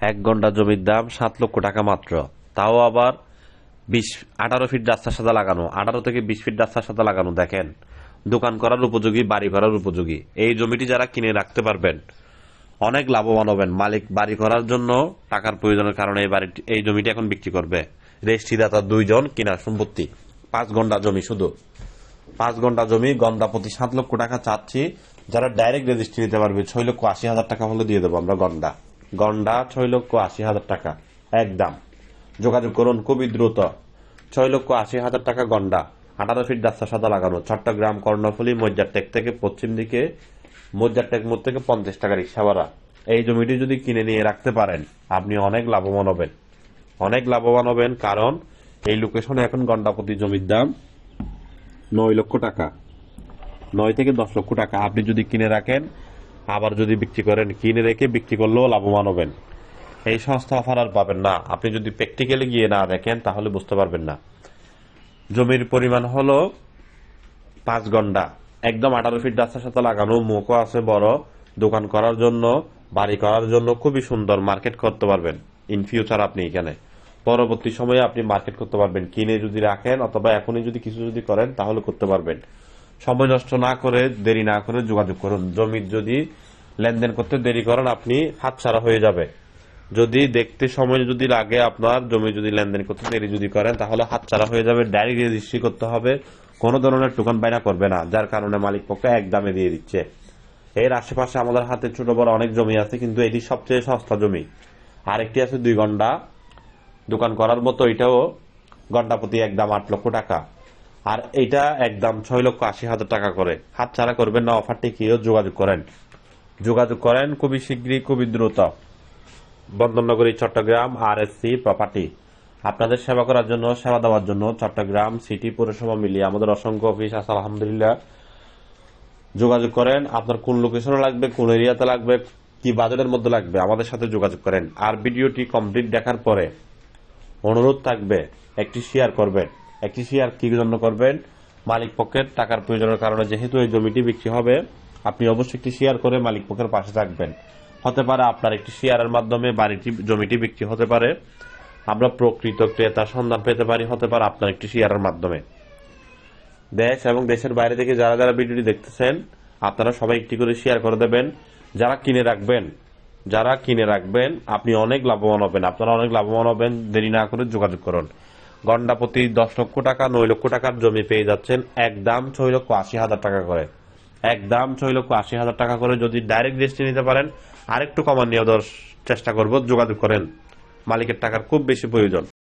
এক ঘণ্টা জমির দাম সাত লক্ষ টাকা মাত্র। তাও আবার বিশ, আঠারো ফিট রাস্তার সাথে লাগানো, আঠারো থেকে বিশ ফিট রাস্তার সাথে লাগানো, দেখেন। দোকান করার উপযোগী, বাড়ি করার উপযোগী। এই জমিটি যারা কিনে রাখতে পারবেন, অনেক লাভবান হবেন। মালিক বাড়ি করার জন্য টাকার প্রয়োজনের কারণে এই বাড়িটি, এই জমিটি এখন বিক্রি করবে। রেজিস্ট্রিদাতা দুইজন কিনার সম্পত্তি। পাঁচ ঘণ্টা জমি শুধু। পাঁচ ঘণ্টা জমি গন্ডা প্রতি সাত লক্ষ টাকা চাচ্ছি। যারা ডাইরেক্ট রেজিস্ট্রি নিতে পারবে, ছয় লক্ষ আশি হাজার টাকা হলে দিয়ে দেবো আমরা গন্ডা গন্ডা ছয় লক্ষ আশি হাজার টাকা। একদম যোগাযোগ করুন খুবই দ্রুত। ছয় লক্ষ আশি হাজার টাকা গন্ডা। আঠারো ফিট রাস্তা সাদা লাগানো। চট্টগ্রাম, কর্ণফুলী মজ্জারটেক থেকে পশ্চিম দিকে মজ্জারটেক মোড় থেকে পঞ্চাশ টাকা রিক্সা ভাড়া। এই জমিটি যদি কিনে নিয়ে রাখতে পারেন, আপনি অনেক লাভবান হবেন। অনেক লাভবান হবেন কারণ এই লোকেশনে এখন গন্ডা প্রতি জমির দাম নয় লক্ষ টাকা। নয় থেকে দশ লক্ষ টাকা। আপনি যদি কিনে রাখেন আবার যদি বিক্রি করেন, কিনে রেখে বিক্রি করলেও লাভবান হবেন। এই সস্তা অফার আর পাবেন না। আপনি যদি প্র্যাকটিক্যালি গিয়ে না দেখেন, তাহলে বুঝতে পারবেন না। জমির পরিমাণ হলো পাঁচ ঘণ্টা। একদম আঠারো ফিট রাস্তার সাথে লাগানো, মুখও আছে বড়। দোকান করার জন্য, বাড়ি করার জন্য খুবই সুন্দর। মার্কেট করতে পারবেন। ইন ফিউচার আপনি এখানে। পরবর্তী সময়ে আপনি মার্কেট করতে পারবেন। কিনে যদি রাখেন অথবা এখনই যদি কিছু যদি করেন, তাহলে করতে পারবেন। সময় নষ্ট না করে, দেরি না করে যোগাযোগ করুন। জমির যদি লেনদেন করতে দেরি করেন, আপনি হাতছাড়া হয়ে যাবে। যদি দেখতে সময় যদি লাগে আপনার, জমি যদি লেনদেন করতে দেরি যদি করেন, তাহলে হাতছাড়া হয়ে যাবে, ডাইরেক্ট রেজিস্ট্রি করতে হবে। কোনো ধরনের টোকন বাইনা করবে না, যার কারণে মালিক পক্ষ এক দামে দিয়ে দিচ্ছে। এর আশেপাশে আমাদের হাতে ছোট বড় অনেক জমি আছে, কিন্তু এটি সবচেয়ে সস্তা জমি। আরেকটি আছে দুই ঘণ্টা দোকান করার মতো, এটাও ঘণ্টা প্রতি একদম আট লক্ষ টাকা। আর এটা একদম ছয় লক্ষ আশি হাজার টাকা করে। হাত ছাড়া করবেন না, অফারটি কিও যোগাযোগ করেন। যোগাযোগ করেন খুবই শীঘ্রই, খুবই দ্রুত। বন্দরনগরী, Chattogram R S C property আপনাদের সেবা করার জন্য, সেবা দেওয়ার জন্য চট্টগ্রাম সিটি পৌরসভা মিলিয়ে আমাদের অসংখ্য অফিস আছে, আলহামদুলিল্লাহ। যোগাযোগ করেন, আপনার কোন লোকেশনে লাগবে, কোন এরিয়াতে লাগবে, কি বাজেটের মধ্যে লাগবে, আমাদের সাথে যোগাযোগ করেন। আর ভিডিওটি কমপ্লিট দেখার পরে অনুরোধ থাকবে, একটি শেয়ার করবেন। একটি শেয়ার কি জন্য করবেন? মালিক পক্ষের টাকার প্রয়োজনের কারণে যেহেতু এই জমিটি বিক্রি হবে, আপনি অবশ্যই একটি শেয়ার করে মালিক পক্ষের পাশে থাকবেন। হতে পারে আপনার একটি শেয়ারের মাধ্যমে বাড়িটি, জমিটি বিক্রি হতে পারে। আমরা প্রকৃত ক্রেতার সন্ধান পেতে পারি, হতে পারে আপনার একটি শেয়ারের মাধ্যমে। দেশ এবং দেশের বাইরে থেকে যারা যারা ভিডিওটি দেখতেছেন, আপনারা সবাই একটি করে শেয়ার করে দেবেন। যারা কিনে রাখবেন, যারা কিনে রাখবেন, আপনি অনেক লাভবান হবেন। আপনারা অনেক লাভবান হবেন। দেরি না করে যোগাযোগ করুন। গন্ডা প্রতি দশ লক্ষ টাকা, নয় লক্ষ টাকার জমি পেয়ে যাচ্ছেন। একদম ছয় লক্ষ আশি হাজার টাকা করে। একদম ছয় লক্ষ আশি হাজার টাকা করে যদি ডাইরেক্ট রেজিস্ট্রি নিতে পারেন, আরেকটু কমান নিয়ে চেষ্টা করব, যোগাযোগ করেন। মালিকের টাকার খুব বেশি প্রয়োজন।